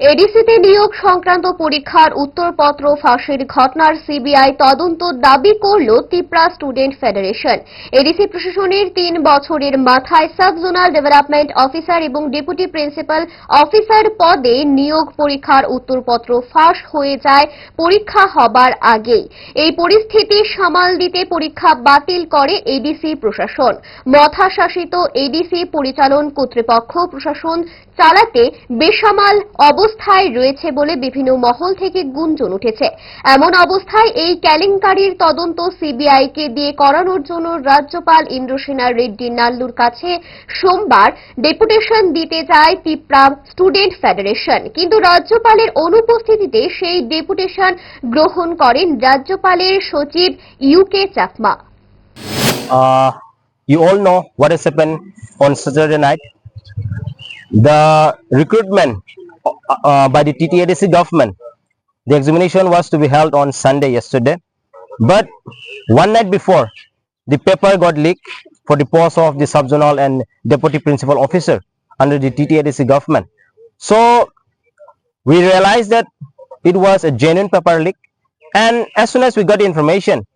এডিসিতে নিয়োগ সংক্রান্ত পরীক্ষার উত্তরপত্র ফাঁসের ঘটনার সিবিআই তদন্ত দাবি করল তিপ্রা স্টুডেন্ট ফেডারেশন। এডিসি প্রশাসনের তিন বছরের মাথায় সাব জোনাল ডেভেলপমেন্ট অফিসার এবং ডেপুটি প্রিন্সিপাল অফিসার পদে নিয়োগ পরীক্ষার উত্তরপত্র ফাঁস হয়ে যায় পরীক্ষা হবার আগেই। এই পরিস্থিতি সামাল দিতে পরীক্ষা বাতিল করে এডিসি প্রশাসন। মথাশাসিত এডিসি পরিচালন কর্তৃপক্ষ প্রশাসন চালাতে বেসামাল অবস্থায় রয়েছে বলে বিভিন্ন মহল থেকে গুঞ্জন উঠেছে। এমন অবস্থায় এই কেলেঙ্কারির তদন্ত সিবিআই কে দিয়ে করানোর জন্য রাজ্যপাল ইন্দ্রসেনা রেড্ডি নাল্লুর কাছে সোমবার ডেপুটেশন দিতে যায় তিপ্রা স্টুডেন্ট ফেডারেশন। কিন্তু রাজ্যপালের অনুপস্থিতিতে সেই ডেপুটেশন গ্রহণ করেন রাজ্যপালের সচিব UK Chakma. you all know what has happened on Saturday night. The recruitment uh, by the TTADC government, the examination was to be held on Sunday yesterday. But one night before, the paper got leaked for the post of the subzonal and deputy principal officer under the TTADC government. So we realized that it was a genuine paper leak. And as soon as we got the information,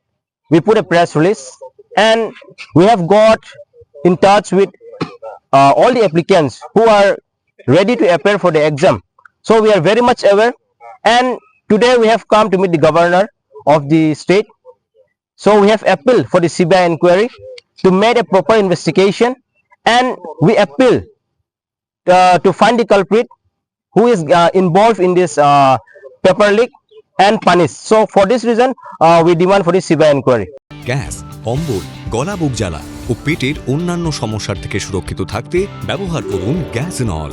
we put a press release and we have got in touch with uh, all the applicants who are ready to appear for the exam. So we are very much aware and today we have come to meet the governor of the state. So we have appealed for the CBI inquiry to make a proper investigation and we appeal uh, to find the culprit who is uh, involved in this uh, paper leak and punish. So for this reason, uh, we demand for the CBI inquiry. Gas অম্বল বুক জ্বালা ও পেটের অন্যান্য সমস্যার থেকে সুরক্ষিত থাকতে ব্যবহার করুন গ্যাস নল